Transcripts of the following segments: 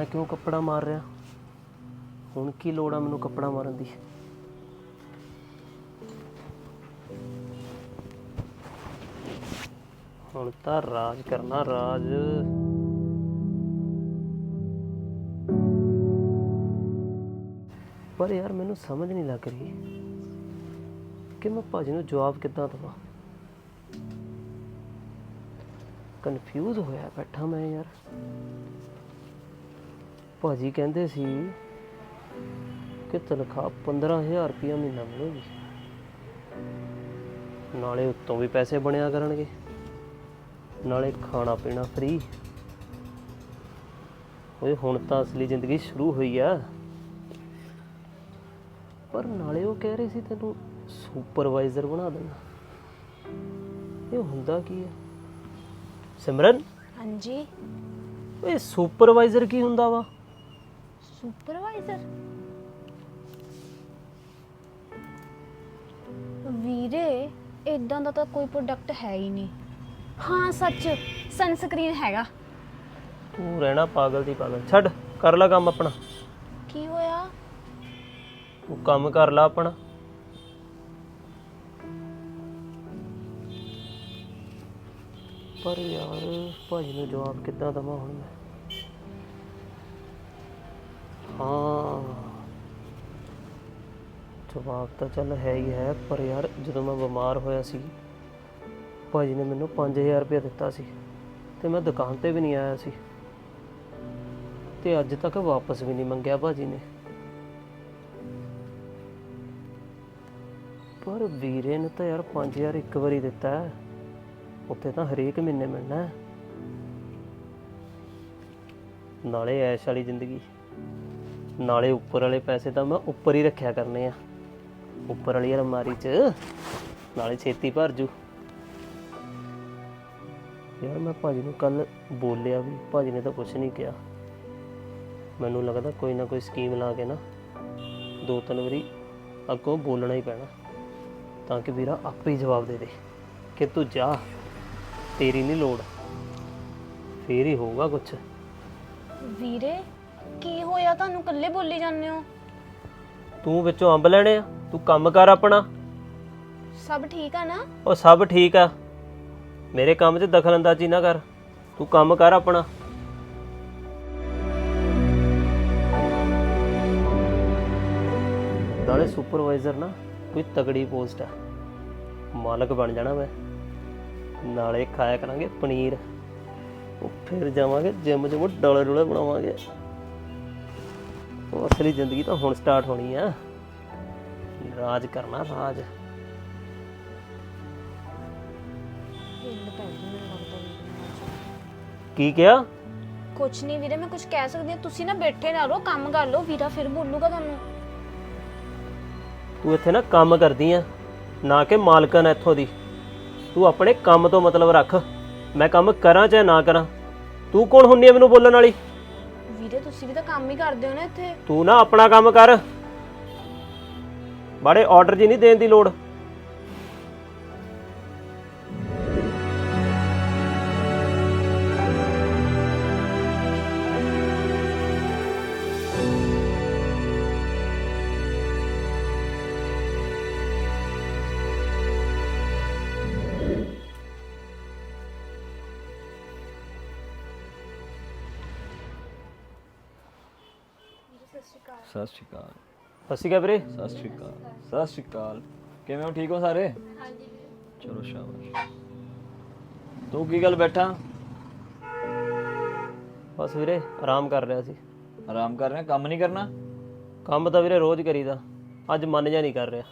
ਮੈਂ ਕਿਉਂ ਕੱਪੜਾ ਮਾਰ ਰਿਹਾ? ਹੁਣ ਕੀ ਲੋੜ ਆ ਮੈਨੂੰ ਕੱਪੜਾ ਮਾਰਨ ਦੀ? ਹੁਣ ਤਾਂ ਰਾਜ ਕਰਨਾ ਰਾਜ। ਪਰ ਯਾਰ ਮੈਨੂੰ ਸਮਝ ਨਹੀਂ ਲੱਗ ਰਹੀ ਕਿ ਮੈਂ ਭਾਜੀ ਨੂੰ ਜਵਾਬ ਕਿੱਦਾਂ ਦਵਾਂ। ਕਨਫਿਊਜ਼ ਹੋਇਆ ਬੈਠਾ ਮੈਂ ਯਾਰ। ਭਾਜੀ ਕਹਿੰਦੇ ਸੀ ਕਿ ਤਨਖਾਹ 15000 ਰੁਪਇਆ ਮਹੀਨਾ ਮਿਲੇਗੀ। ਨਾਲੇ ਉੱਤੋਂ ਵੀ ਪੈਸੇ ਬਣਿਆ ਕਰਨਗੇ। ਨਾਲੇ ਖਾਣਾ ਪੀਣਾ ਫ੍ਰੀ ਓਏ ਹੁਣ ਤਾਂ ਅਸਲੀ ਜ਼ਿੰਦਗੀ ਸ਼ੁਰੂ ਹੋਈ ਆ। ਪਰ ਨਾਲੇ ਉਹ ਕਹਿ ਰਹੇ ਸੀ ਤੈਨੂੰ ਸੁਪਰਵਾਈਜ਼ਰ ਬਣਾ ਦੇਣਾ। ਇਹ ਹੁੰਦਾ ਕੀ ਹੈ ਸਿਮਰਨ? ਹਾਂਜੀ। ਓਏ ਸੁਪਰਵਾਈਜ਼ਰ ਕੀ ਹੁੰਦਾ ਵਾ? ਸੁਪਰਵਾਈਜ਼ਰ। ਵੀਰੇ ਇਦਾਂ ਦਾ ਤਾਂ ਕੋਈ ਪ੍ਰੋਡਕਟ ਹੈ ਹੀ ਨਹੀਂ। ਹਾਂ ਸੱਚ ਸਨਸਕ੍ਰੀਨ ਹੈਗਾ। ਤੂੰ ਰਹਿਣਾ ਪਾਗਲ ਦੀ ਪਾਗਲ। ਛੱਡ ਕਰ ਲੈ ਕੰਮ ਆਪਣਾ। ਕੀ ਹੋਇਆ? ਤੂੰ ਕੰਮ ਕਰ ਲੈ ਆਪਣਾ। ਪਰ ਯਾਰ ਭਾਜੀ ਨੂੰ ਜਵਾਬ ਕਿੱਦਾਂ ਦਵਾਂ ਹੁਣ ਮੈਂ? ਹਾਂ। ਜਵਾਬ ਤਾਂ ਚੱਲ ਹੈ ਹੀ ਹੈ, ਪਰ ਯਾਰ ਜਦੋਂ ਮੈਂ ਬਿਮਾਰ ਹੋਇਆ ਸੀ, ਭਾਜੀ ਨੇ ਮੈਨੂੰ 5000 ਰੁਪਏ ਦਿੱਤਾ ਸੀ ਤੇ ਮੈਂ ਦੁਕਾਨ ਤੇ ਵੀ ਨਹੀਂ ਆਇਆ ਸੀ। ਤੇ ਅੱਜ ਤੱਕ ਵਾਪਸ ਵੀ ਨਹੀਂ ਮੰਗਿਆ ਭਾਜੀ ਨੇ। ਪਰ ਵੀਰੇ ਨੇ ਤਾਂ ਯਾਰ 5000 ਇੱਕ ਵਾਰੀ ਦਿੱਤਾ ਹੈ। ਉੱਥੇ ਤਾਂ ਹਰੇਕ ਮਹੀਨੇ ਮਿਲਣਾ ਹੈ। ਨਾਲੇ ਐਸ਼ ਵਾਲੀ ਜ਼ਿੰਦਗੀ। ਨਾਲੇ ਉੱਪਰ ਵਾਲੇ ਪੈਸੇ ਤਾਂ ਮੈਂ ਉੱਪਰ ਹੀ ਰੱਖਿਆ ਕਰਨੇ ਆ। ਉੱਪਰ ਵਾਲੀ ਅਲਮਾਰੀ 'ਚ। ਨਾਲੇ ਛੇਤੀ ਭਰ ਜੂ। ਯਾਰ ਮੈਂ ਭਾਜੀ ਨੂੰ ਕੱਲ ਬੋਲਿਆ ਵੀ, ਭਾਜੀ ਨੇ ਤਾਂ ਕੁਝ ਨਹੀਂ ਕਿਹਾ। ਮੈਨੂੰ ਲੱਗਦਾ ਕੋਈ ਨਾ ਕੋਈ ਸਕੀਮ ਲਾ ਕੇ ਨਾ ਦੋ ਤਿੰਨ ਵਾਰੀ ਅੱਗੋਂ ਬੋਲਣਾ ਹੀ ਪੈਣਾ। ਤਾਂ ਕਿ ਵੀਰਾ ਆਪੇ ਹੀ ਜਵਾਬ ਦੇ ਦੇ ਕਿ ਤੂੰ ਜਾ, ਤੇਰੀ ਨਹੀਂ ਲੋੜ। ਫੇਰ ਹੀ ਹੋਊਗਾ ਕੁਝ ਵੀਰੇ ਕੀ ਹੋਇਆ? ਤੁਹਾਨੂੰ ਇਕੱਲੇ ਬੋਲੀ ਜਾਂਦੇ ਹੋ? ਤੂੰ ਵਿੱਚੋਂ ਅੰਬ ਲੈਣੇ ਆ? ਤੂੰ ਕੰਮ ਕਰ ਆਪਣਾ। ਸਭ ਠੀਕ ਆ ਨਾ? ਉਹ ਸਭ ਠੀਕ ਆ। ਮੇਰੇ ਕੰਮ 'ਚ ਦਖਲਅੰਦਾਜ਼ੀ ਨਾ ਕਰ। ਤੂੰ ਕੰਮ ਕਰ ਆਪਣਾ। ਨਾਲੇ ਸੁਪਰਵਾਈਜ਼ਰ ਨਾ ਕੋਈ ਤਗੜੀ ਪੋਸਟ ਆ। ਮਾਲਕ ਬਣ ਜਾਣਾ ਮੈਂ। ਨਾਲੇ ਖਾਇਆ ਕਰਾਂਗੇ ਪਨੀਰ। ਉਹ ਫਿਰ ਜਾਵਾਂਗੇ ਜਿਮ ਜਿਮ ਡੋਲੇ ਡੋਲੇ ਬਣਾਵਾਂਗੇ। ਉਹ ਅਸਲੀ ਜ਼ਿੰਦਗੀ ਤਾਂ ਹੁਣ ਸਟਾਰਟ ਹੋਣੀ ਆ। ਰਾਜ ਕਰਨਾ ਰਾਜ। ਕੀ ਕਿਹਾ? ਕੁਝ ਨਹੀਂ ਵੀਰੇ ਮੈਂ ਕੁਝ ਕਹਿ ਸਕਦੀ ਹਾਂ। ਤੁਸੀਂ ਨਾ ਬੈਠੇ ਨਾ ਰਹੋ ਕੰਮ ਕਰ ਲਓ। ਵੀਰਾ ਫਿਰ ਬੋਲੂਗਾ ਤੁਹਾਨੂੰ। ਤੂੰ ਇੱਥੇ ਨਾ ਕੰਮ ਕਰਦੀ ਆ ਨਾ ਕਿ ਮਾਲਕਨ ਆ ਇੱਥੋਂ ਦੀ। ਤੂੰ ਆਪਣੇ ਕੰਮ ਤੋਂ ਮਤਲਬ ਰੱਖ। ਮੈਂ ਕੰਮ ਕਰਾਂ ਚਾਹੇ ਨਾ ਕਰਾਂ। ਤੂੰ ਕੌਣ ਹੁੰਨੀ ਆ ਮੈਨੂੰ ਬੋਲਣ ਵਾਲੀ? ਤੁਸੀਂ ਵੀ ਤਾਂ ਕੰਮ ਹੀ ਕਰਦੇ ਹੋ ਨਾ ਇੱਥੇ। ਤੂੰ ਨਾ ਆਪਣਾ ਕੰਮ ਕਰ। ਬੜੇ ਆਰਡਰ ਜੀ ਨਹੀਂ ਦੇਣ ਦੀ ਲੋੜ। ਸਤਿ ਸ਼੍ਰੀ ਅਕਾਲ। ਸਤਿ ਸ਼੍ਰੀ ਅਕਾਲ। ਵੀਰੇ। ਸਤਿ ਸ਼੍ਰੀ ਅਕਾਲ। ਸਤਿ ਸ਼੍ਰੀ ਅਕਾਲ। ਕਿਵੇਂ ਹੋ? ਠੀਕ ਹੋ ਸਾਰੇ? ਹਾਂਜੀ ਚਲੋ ਸ਼ਾਬਾਸ਼। ਤੂੰ ਕੀ ਗੱਲ ਬੈਠਾ? ਬਸ ਵੀਰੇ ਆਰਾਮ ਕਰ ਰਿਹਾ ਸੀ। ਆਰਾਮ ਕਰ ਰਿਹਾ? ਕੰਮ ਨਹੀਂ ਕਰਨਾ? ਕੰਮ ਤਾਂ ਵੀਰੇ ਰੋਜ਼ ਕਰੀਦਾ। ਅੱਜ ਮਨ ਜਾ ਨਹੀਂ ਕਰ ਰਿਹਾ।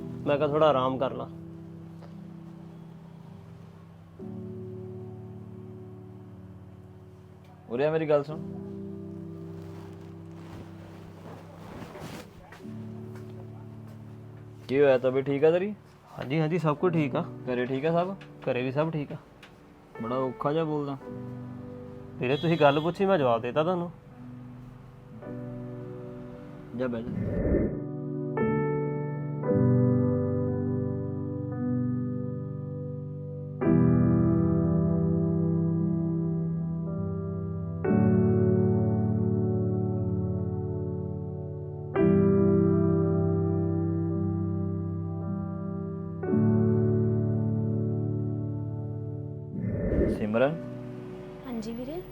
ਮੈਂ ਕਿਹਾ ਥੋੜਾ ਆਰਾਮ ਕਰ ਲਾਂ। ਉਰੇ ਆ ਮੇਰੀ ਗੱਲ ਸੁਣ। ਕੀ ਹੋਇਆ? ਤਬੀਅਤ ਠੀਕ ਆ ਤੇਰੀ? ਹਾਂਜੀ ਹਾਂਜੀ ਸਭ ਕੁਝ ਠੀਕ ਆ। ਘਰੇ ਠੀਕ ਆ ਸਭ? ਘਰੇ ਵੀ ਸਭ ਠੀਕ ਆ। ਬੜਾ ਔਖਾ ਜਿਹਾ ਬੋਲਦਾ। ਵੀਰੇ ਤੁਸੀਂ ਗੱਲ ਪੁੱਛੀ ਮੈਂ ਜਵਾਬ ਦੇਤਾ ਤੁਹਾਨੂੰ। ਜਾ ਬਹਿ ਹਾਂਜੀ ਵੀਰੇ।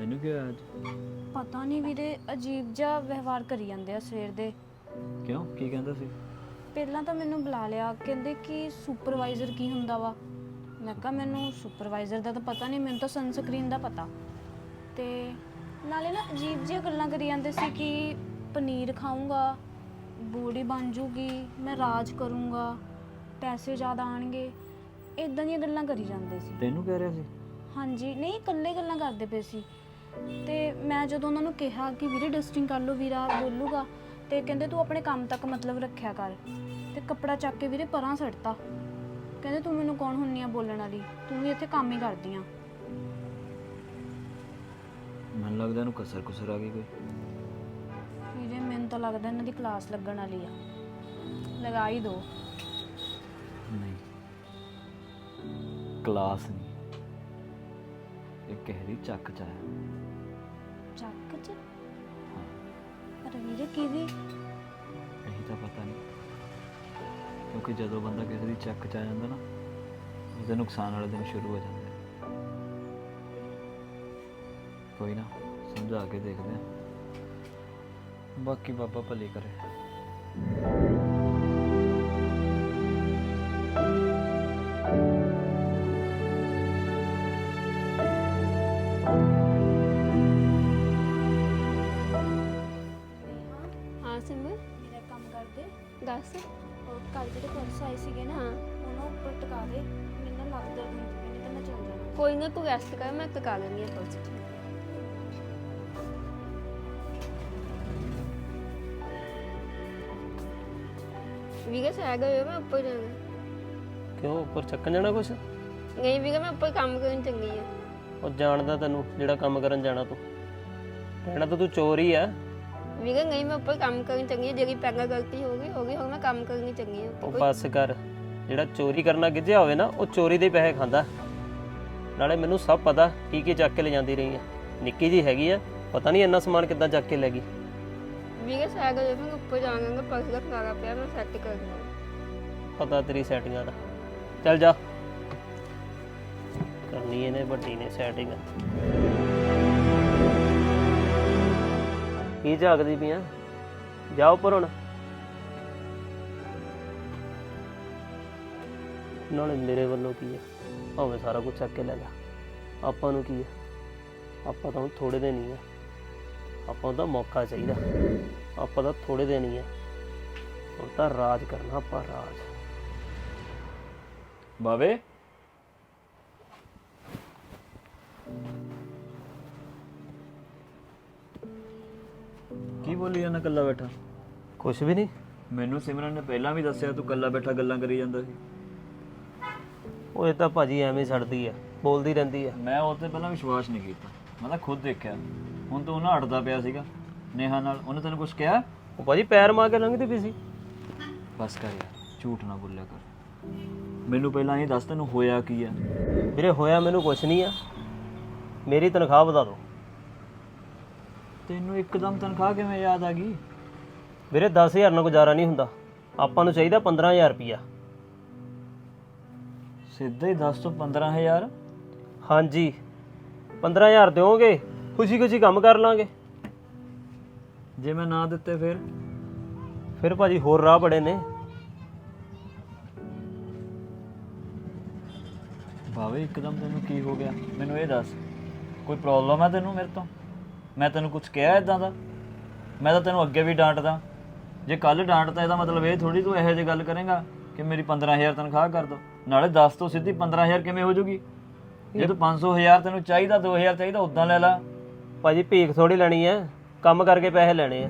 ਇਹਨੂੰ ਕੀ ਹੋਇਆ ਅੱਜ? ਪਤਾ ਨਹੀਂ ਵੀਰੇ ਅਜੀਬ ਜਿਹਾ ਵਿਵਹਾਰ ਕਰੀ ਜਾਂਦੇ ਆ ਸਵੇਰ ਦੇ। ਕਿਉਂ? ਕੀ ਕਹਿੰਦਾ ਸੀ? ਪਹਿਲਾਂ ਤਾਂ ਮੈਨੂੰ ਬੁਲਾ ਲਿਆ ਕਹਿੰਦੇ ਕਿ ਸੁਪਰਵਾਈਜ਼ਰ ਕੀ ਹੁੰਦਾ ਵਾ। ਮੈਂ ਕਿਹਾ ਮੈਨੂੰ ਸੁਪਰਵਾਈਜ਼ਰ ਦਾ ਤਾਂ ਪਤਾ ਨਹੀਂ ਮੈਨੂੰ ਤਾਂ ਸਨਸਕ੍ਰੀਨ ਦਾ ਪਤਾ। ਤੇ ਨਾਲੇ ਨਾ ਅਜੀਬ ਜਿਹੀਆਂ ਗੱਲਾਂ ਕਰੀ ਜਾਂਦੇ ਸੀ ਕਿ ਪਨੀਰ ਖਾਊਂਗਾ ਬੋਡੀ ਬਣ ਜੂਗੀ ਮੈਂ ਰਾਜ ਕਰੂੰਗਾ ਪੈਸੇ ਜ਼ਿਆਦਾ ਆਣਗੇ ਇਦਾਂ ਦੀਆਂ ਗੱਲਾਂ ਕਰੀ ਜਾਂਦੇ ਸੀ। ਤੈਨੂੰ ਕਹਿ ਰਿਹਾ ਸੀ? ਹਾਂਜੀ ਨਹੀਂ ਇਕੱਲੇ ਗੱਲਾਂ ਕਰਦੇ ਪਏ ਸੀ। ਤੇ ਮੈਂ ਜਦੋਂ ਉਹਨਾਂ ਨੂੰ ਕਿਹਾ ਕਿ ਵੀਰੇ ਡਸਟਿੰਗ ਕਰ ਲਓ ਵੀਰਾ ਬੋਲੂਗਾ ਤੇ ਕਹਿੰਦੇ ਤੂੰ ਆਪਣੇ ਕੰਮ ਤੱਕ ਮਤਲਬ ਰੱਖਿਆ ਕਰ। ਤੇ ਕੱਪੜਾ ਚੱਕ ਕੇ ਵੀਰੇ ਪਰਾਂ ਸੱਟਤਾ ਕਹਿੰਦੇ ਤੂੰ ਮੈਨੂੰ ਕੌਣ ਹੁੰਨੀ ਆ ਬੋਲਣ ਵਾਲੀ? ਤੂੰ ਵੀ ਇੱਥੇ ਕੰਮ ਹੀ ਕਰਦੀ ਆ। ਮੈਨੂੰ ਲੱਗਦਾ ਇਹਨੂੰ ਕਸਰ ਕੁਸਰ ਆ ਗਈ ਕੋਈ। ਵੀਰੇ ਮੈਨੂੰ ਤਾਂ ਲੱਗਦਾ ਇਹਨਾਂ ਦੀ ਕਲਾਸ ਲੱਗਣ ਵਾਲੀ ਆ। ਲਗਾ ਹੀ ਦੋ। ਨਹੀਂ। ਕਲਾਸ ਨਹੀਂ ਇਹ ਦੀ ਚੱਕ ਚ ਆਇਆ। ਚੱਕ ਚ? ਹਾਂ। ਪਰ ਵੀਰੇ ਕਿਹਦੀ ਇਹੀ ਤਾਂ ਪਤਾ ਨਹੀਂ। ਕਿਉਂਕਿ ਜਦੋਂ ਬੰਦਾ ਕਿਸੇ ਦੀ ਚੱਕ ਚ ਆ ਜਾਂਦਾ ਨਾ ਉਹਦੇ ਨੁਕਸਾਨ ਵਾਲੇ ਦਿਨ ਸ਼ੁਰੂ ਹੋ ਜਾਂਦੇ। ਕੋਈ ਨਾ ਸਮਝਾ ਕੇ ਦੇਖਦੇ ਆ। ਬਾਕੀ ਬਾਬਾ ਭਲੇ ਕਰੇ। ਆਏ ਸੀਗੇ ਨਾ ਹਾਂ ਉਹਨਾਂ ਉੱਪਰ ਟਿਕਾ ਦੇ ਮੈਨੂੰ ਨਾ ਲੱਗ ਦਰਦ ਹੁੰਦੀ ਪਈ ਨਹੀਂ ਤਾਂ ਮੈਂ ਚੱਲ ਜਾਣਾ ਕੋਈ ਨਾ ਤੂੰ ਰੈਸਟ ਕਰ ਮੈਂ ਟਕਾ ਲੈਂਦੀ ਹਾਂ ਕੁਝ ਵੀਗਾ ਸਹਿ ਗਏ ਮੈਂ ਉੱਪਰ ਜਾਣਾ। ਕਿਉਂ ਉੱਪਰ ਚੱਕਣ ਜਾਣਾ ਕੁਛ? ਨਹੀਂ ਵੀਗਾ ਮੈਂ ਉੱਪਰ ਕੰਮ ਕਰਨ ਚੰਗੀ ਆ ਉਹ ਜਾਣਦਾ ਤੈਨੂੰ ਜਿਹੜਾ ਕੰਮ ਕਰਨ ਜਾਣਾ ਤੂੰ। ਕਹਿਣਾ ਤਾਂ ਤੂੰ ਚੋਰ ਹੀ ਆ। ਵੀਗਾ ਨਹੀਂ ਮੈਂ ਉੱਪਰ ਕੰਮ ਕਰਨ ਚੰਗੀ ਆ ਜਿਹੜੀ ਪਹਿਲਾਂ ਗਲਤੀ ਹੋ ਗਈ ਹੋ ਗਈ ਹੁਣ ਮੈਂ ਕੰਮ ਕਰਨੀ ਚੰਗੀ ਆ ਉਹ ਬੱਸ ਕਰ ਜਿਹੜਾ ਚੋਰੀ ਕਰਨਾ ਗਿੱਝਿਆ ਹੋਵੇ ਨਾ ਉਹ ਚੋਰੀ ਦੇ ਪੈਸੇ ਖਾਂਦਾ। ਨਾਲੇ ਮੈਨੂੰ ਸਭ ਪਤਾ ਕੀ ਕੀ ਚੱਕ ਕੇ ਲੈ ਜਾਂਦੀ ਰਹੀ ਆ। ਨਿੱਕੀ ਜੀ ਹੈਗੀ ਆ ਪਤਾ ਨਹੀਂ ਇੰਨਾ ਸਮਾਨ ਕਿੱਦਾਂ ਚੱਕ ਕੇ ਲੈ ਗਈ। ਵੀਗਾ ਸਹਿ ਗਏ ਮੈਂ ਉੱਪਰ ਜਾਵਾਂਗਾ ਪਰਸ ਦਾ ਖਲਾਰਾ ਪਿਆ ਮੈਂ ਸੈੱਟ ਕਰ ਦੂੰਗਾ ਪਤਾ ਤੇਰੀ ਸੈਟਿੰਗਾਂ ਦਾ। ਚੱਲ ਜਾ। ਕਰਨੀ ਇਹਨੇ ਵੱਡੀ ਨੇ ਸੈਟਿੰਗ ਕੀ ਝਾਕਦੀ ਪਈਆਂ? ਜਾ ਉੱਪਰ ਹੁਣ। ਨਾਲੇ ਮੇਰੇ ਵੱਲੋਂ ਕੀ ਹੈ ਭਾਵੇਂ ਸਾਰਾ ਕੁਝ ਚੱਕ ਕੇ ਲੈ ਜਾ ਆਪਾਂ ਨੂੰ ਕੀ ਹੈ ਆਪਾਂ ਤਾਂ ਹੁਣ ਥੋੜੇ ਦਿਨ ਹੀ ਆ। ਆਪਾਂ ਨੂੰ ਤਾਂ ਮੌਕਾ ਚਾਹੀਦਾ। ਆਪਾਂ ਤਾਂ ਥੋੜੇ ਦਿਨ ਹੀ ਆ। ਹੁਣ ਤਾਂ ਰਾਜ ਕਰਨਾ ਆਪਾਂ ਰਾਜ। ਬਾਵੇ ਬੋਲੀ ਜਾਂਦਾ ਕੱਲਾ ਬੈਠਾ। ਕੁਛ ਵੀ ਨਹੀਂ। ਮੈਨੂੰ ਸਿਮਰਨ ਨੇ ਪਹਿਲਾਂ ਵੀ ਦੱਸਿਆ ਤੂੰ ਕੱਲਾ ਬੈਠਾ ਗੱਲਾਂ ਕਰੀ ਜਾਂਦਾ ਸੀ। ਉਹ ਇਹ ਤਾਂ ਭਾਜੀ ਐਵੇਂ ਛੱਡਦੀ ਆ ਬੋਲਦੀ ਰਹਿੰਦੀ ਆ। ਮੈਂ ਉਹ ਤੇ ਪਹਿਲਾਂ ਵਿਸ਼ਵਾਸ ਨਹੀਂ ਕੀਤਾ। ਮੈਂ ਤਾਂ ਖੁਦ ਦੇਖਿਆ। ਹੁਣ ਤੂੰ ਉਹਨਾਂ ਅੜਦਾ ਪਿਆ ਸੀਗਾ ਨੇਹਾ ਨਾਲ। ਉਹਨੇ ਤੈਨੂੰ ਕੁਝ ਕਿਹਾ? ਉਹ ਭਾਜੀ ਪੈਰ ਮਾਰ ਕੇ ਲੰਘਦੀ ਪਈ ਸੀ। ਬਸ ਕਰ ਯਾਰ ਝੂਠ ਨਾ ਬੋਲਿਆ ਕਰ। ਮੈਨੂੰ ਪਹਿਲਾਂ ਇਹ ਦੱਸ ਤੈਨੂੰ ਹੋਇਆ ਕੀ ਆ? ਵੀਰੇ ਹੋਇਆ ਮੈਨੂੰ ਕੁਛ ਨਹੀਂ ਆ। ਮੇਰੀ ਤਨਖਾਹ ਵਧਾ ਦਿਓ। ਤੈਨੂੰ ਇੱਕਦਮ ਤਨਖਾਹ ਕਿਵੇਂ ਯਾਦ ਆ ਗਈ? ਵੀਰੇ 10000 ਨਾਲ ਗੁਜ਼ਾਰਾ ਨਹੀਂ ਹੁੰਦਾ। ਆਪਾਂ ਨੂੰ ਚਾਹੀਦਾ 15000 ਰੁਪਿਆ ਸਿੱਧਾ ਹੀ 10 ਤੋਂ 15000 ਹਾਂਜੀ। 15000 ਦਿਓਗੇ ਖੁਸ਼ੀ ਖੁਸ਼ੀ ਕੰਮ ਕਰ ਲਾਂਗੇ। ਜੇ ਮੈਂ ਨਾ ਦਿੱਤੇ ਫਿਰ? ਫਿਰ ਭਾਜੀ ਹੋਰ ਰਾਹ ਬੜੇ ਨੇ। ਭਾਵੇਂ ਇੱਕਦਮ ਤੈਨੂੰ ਕੀ ਹੋ ਗਿਆ? ਮੈਨੂੰ ਇਹ ਦੱਸ ਕੋਈ ਪ੍ਰੋਬਲਮ ਹੈ ਤੈਨੂੰ ਮੇਰੇ ਤੋਂ? ਮੈਂ ਤੈਨੂੰ ਕੁਝ ਕਿਹਾ ਇਦਾਂ ਦਾ? ਮੈਂ ਤਾਂ ਤੈਨੂੰ ਅੱਗੇ ਵੀ ਡਾਂਟਦਾ। ਜੇ ਕੱਲ ਡਾਂਟਦਾ ਇਹਦਾ ਮਤਲਬ ਇਹ ਥੋੜੀ ਤੂੰ ਇਹੋ ਜਿਹੀ ਗੱਲ ਕਰੇਗਾ ਕਿ ਮੇਰੀ 15000 ਤਨਖਾਹ ਕਰ ਦੋ। ਨਾਲੇ 10 ਤੋਂ ਸਿੱਧੀ 15000 ਕਿਵੇਂ ਹੋ ਜੂਗੀ? ਜੇ ਤੂੰ 500000 ਤੈਨੂੰ ਚਾਹੀਦਾ 2000 ਚਾਹੀਦਾ ਉਦਾਂ ਲੈ ਲੈ। ਭਾਜੀ ਭੀਖ ਥੋੜੀ ਲੈਣੀ ਆ। ਕੰਮ ਕਰਕੇ ਪੈਸੇ ਲੈਣੇ ਆ।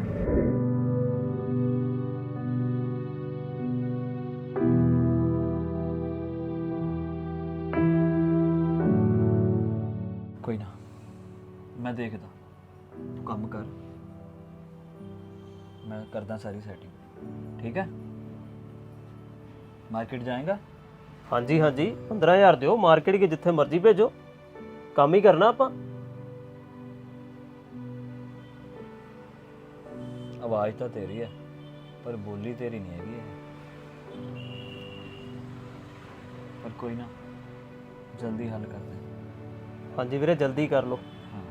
ਕੋਈ ਨਾ ਮੈਂ ਦੇਖਦਾ। ਕਰਦਾ ਸਾਰੀ ਸੈਟਿੰਗ ਠੀਕ ਹੈ? ਮਾਰਕੀਟ ਜਾਏਗਾ? ਹਾਂਜੀ ਹਾਂਜੀ। 15000 ਦਿਓ। ਮਾਰਕੀਟ ਕੇ ਜਿੱਥੇ ਮਰਜ਼ੀ ਭੇਜੋ। ਕੰਮ ਹੀ ਕਰਨਾ ਆਪਾਂ। ਆਵਾਜ਼ ਤਾਂ ਤੇਰੀ ਹੈ ਪਰ ਬੋਲੀ ਤੇਰੀ ਨਹੀਂ ਹੈਗੀ ਇਹ। ਪਰ ਕੋਈ ਨਾ ਜਲਦੀ ਹੱਲ ਕਰਦੇ। ਹਾਂਜੀ ਵੀਰੇ ਜਲਦੀ ਕਰ ਲਓ। ਹਾਂ।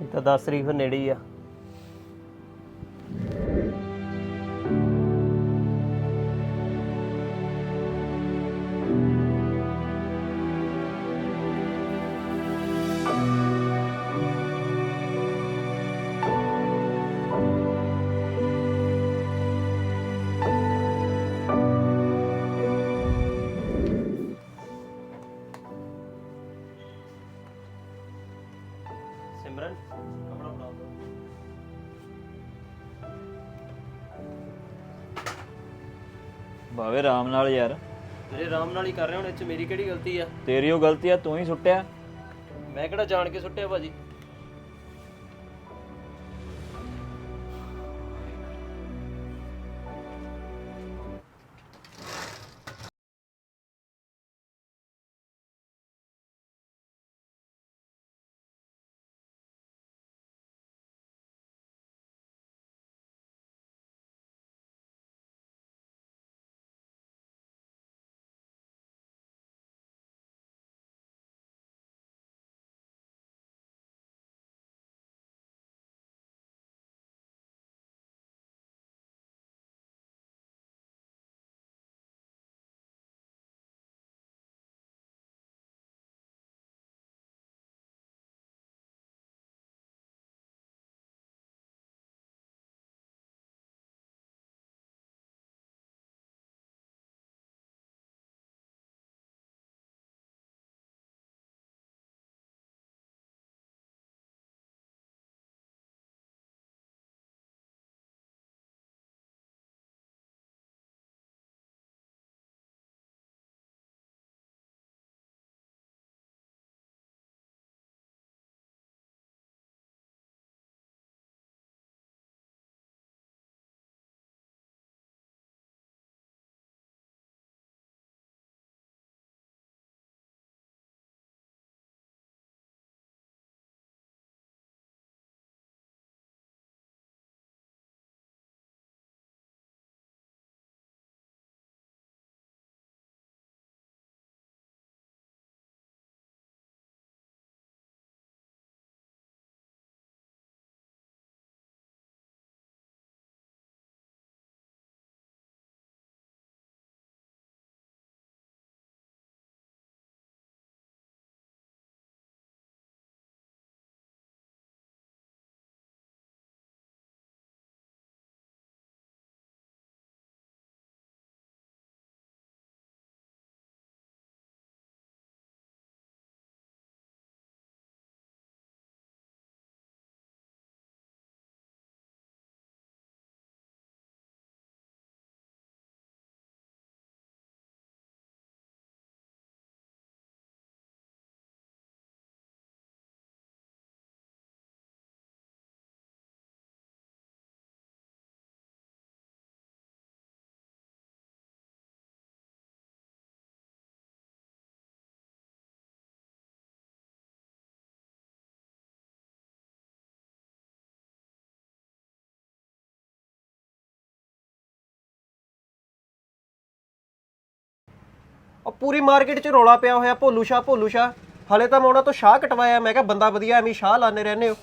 ਇਹ ਤਾਂ 10 ਤਰੀਕ ਨੇੜੇ ਹੀ ਆ। ਬਾਵੇ ਆਰਾਮ ਨਾਲ ਯਾਰ। ਮੇਰੇ ਆਰਾਮ ਨਾਲ ਹੀ ਕਰ ਰਹੇ ਹੁਣ ਇਹ ਚ ਮੇਰੀ ਕਿਹੜੀ ਗਲਤੀ ਆ? ਤੇਰੀ ਉਹ ਗਲਤੀ ਆ ਤੂੰ ਹੀ ਸੁੱਟਿਆ। ਮੈਂ ਕਿਹੜਾ ਜਾਣ ਕੇ ਸੁੱਟਿਆ ਭਾਜੀ? ਉਹ ਪੂਰੀ ਮਾਰਕੀਟ 'ਚ ਰੌਲਾ ਪਿਆ ਹੋਇਆ, ਭੋਲੂ ਸ਼ਾਹ ਭੋਲੂ ਸ਼ਾਹ। ਹਲੇ ਤਾਂ ਮੈਂ ਉਹਨਾਂ ਤੋਂ ਸ਼ਾਹ ਕਟਵਾਇਆ, ਮੈਂ ਕਿਹਾ, ਬੰਦਾ ਵਧੀਆ, ਐਵੇਂ ਸ਼ਾਹ ਲਾਣੇ ਰਹਿੰਦੇ ਹੋ।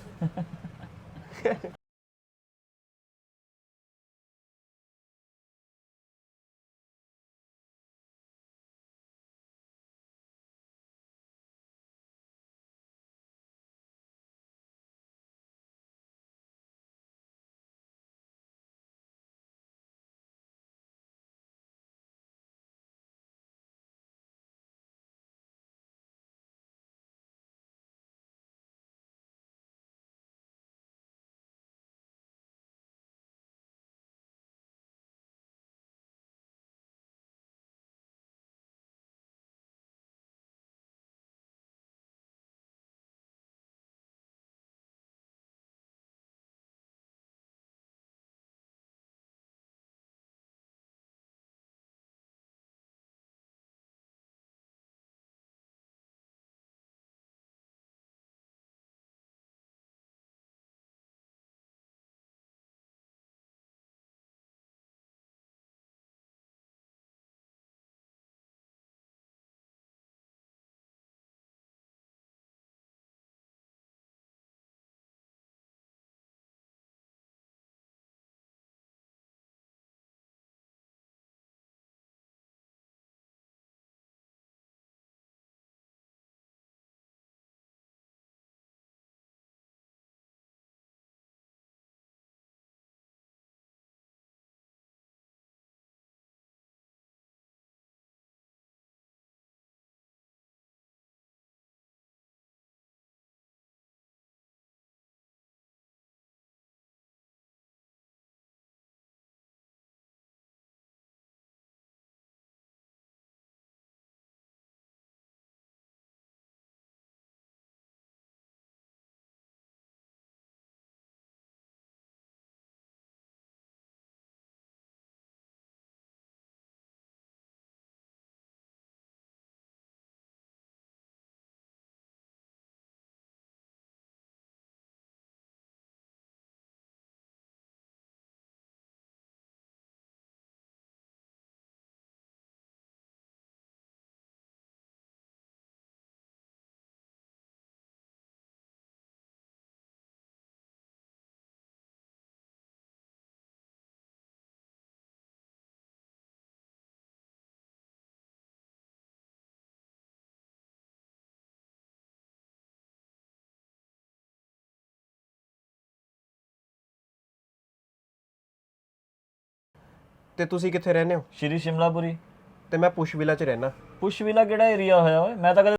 ਤੇ ਤੁਸੀਂ ਕਿੱਥੇ ਰਹਿੰਦੇ ਹੋ? ਸ਼੍ਰੀ ਸ਼ਿਮਲਾਪੁਰੀ। ਤੇ ਮੈਂ ਪੁਸ਼ਵਿਲਾ 'ਚ ਰਹਿਣਾ ਪੁਸ਼ਵਿਲਾ ਕਿਹੜਾ ਏਰੀਆ ਹੋਇਆ ਓਏ? ਮੈਂ ਤਾਂ ਕਦੇ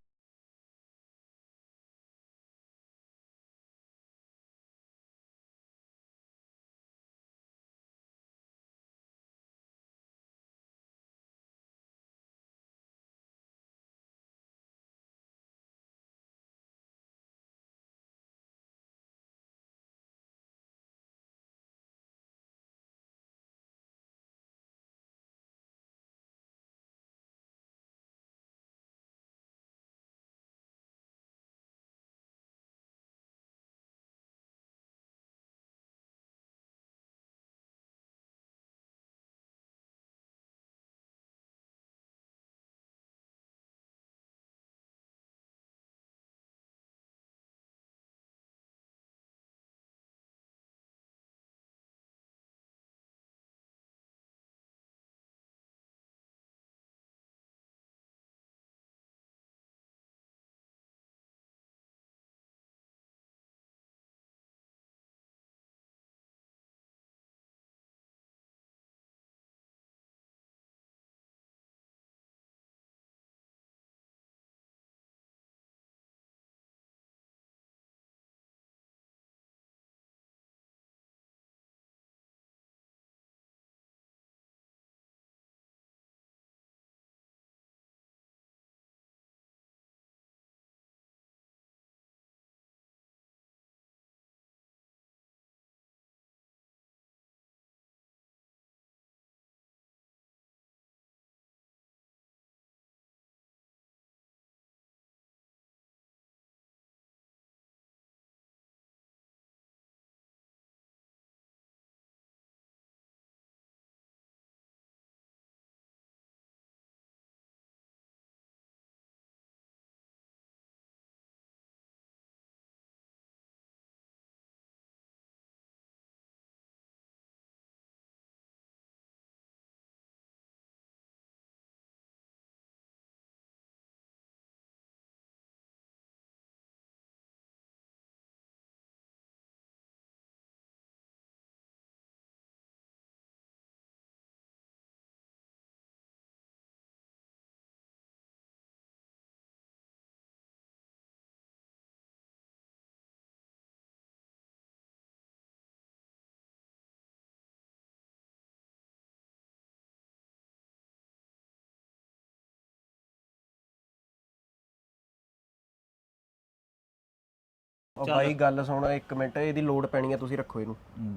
ਉਹ ਬਾਈ ਗੱਲ ਸੁਣ ਇੱਕ ਮਿੰਟ ਇਹਦੀ ਲੋਡ ਪੈਣੀ ਆ ਤੁਸੀਂ ਰੱਖੋ ਇਹਨੂੰ।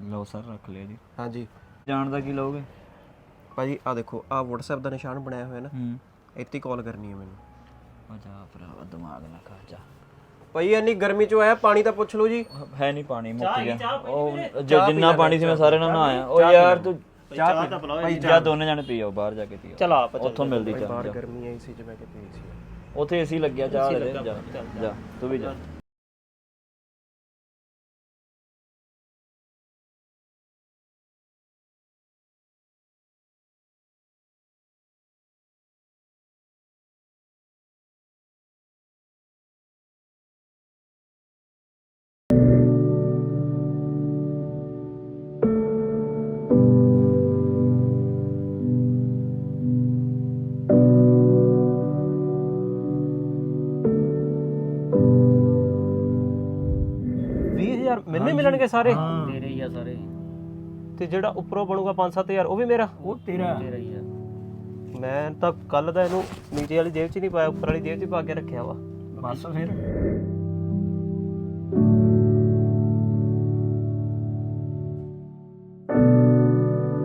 ਲਓ ਸਰ ਰੱਖ ਲਿਆ ਜੀ। ਹਾਂਜੀ। ਜਾਣ ਦਾ ਕੀ ਲਓਗੇ? ਭਾਜੀ ਆ ਦੇਖੋ ਆ WhatsApp ਦਾ ਨਿਸ਼ਾਨ ਬਣਾਇਆ ਹੋਇਆ ਨਾ ਹੂੰ। ਇੱਥੇ ਕਾਲ ਕਰਨੀ ਹੈ ਮੈਨੂੰ। ਆ ਜਾ ਭਰਾਵਾ ਦਿਮਾਗ ਨਾ ਖਾ ਜਾ। ਭਾਈ ਇੰਨੀ ਗਰਮੀ ਚ ਆਇਆ ਪਾਣੀ ਤਾਂ ਪੁੱਛ ਲਓ ਜੀ। ਹੈ ਨਹੀਂ ਪਾਣੀ ਮੁੱਕ ਗਿਆ। ਉਹ ਜ- ਜਿੰਨਾ ਪਾਣੀ ਸੀ ਮੈਂ ਸਾਰੇ ਨਾਲ ਨਹਾਇਆ ਉਹ ਯਾਰ ਤੂੰ ਚਾਹ ਤਾਂ ਪਿਲਾਓ ਭਾਈ ਜਾ। ਦੋਨੇ ਜਾਣੇ ਪੀਓ ਬਾਹਰ ਜਾ ਕੇ ਪੀਓ। ਚਲ ਆਪ ਉੱਥੋਂ ਮਿਲਦੀ ਚਾਹ। ਬਾਹਰ ਜਾ। ਗਰਮੀ ਆਈ ਸੀ ਜਿਵੇਂ ਕਿ ਪਈ ਸੀ ਉੱਥੇ ਏਸੀ ਲੱਗਿਆ ਚਾਹ ਲੈ ਦੇ ਜਾ। ਜਾ ਤੂੰ ਵੀ ਜਾ। ਹੀ ਮਿਲਣਗੇ ਸਾਰੇ ਤੇਰੇ ਹੀ ਆ ਸਾਰੇ। ਤੇ ਜਿਹੜਾ ਉੱਪਰੋਂ ਬਣੂਗਾ 5-7000 ਉਹ ਵੀ ਮੇਰਾ? ਉਹ ਤੇਰਾ। ਤੇਰਾ ਹੀ ਆ। ਮੈਂ ਤਾਂ ਕੱਲ ਦਾ ਇਹਨੂੰ ਨੀਚੇ ਵਾਲੀ ਜੇਬ 'ਚ ਨਹੀਂ ਪਾਇਆ ਉੱਪਰ ਵਾਲੀ ਜੇਬ 'ਚ ਪਾ ਕੇ ਰੱਖਿਆ ਵਾ। ਬਸ ਫਿਰ।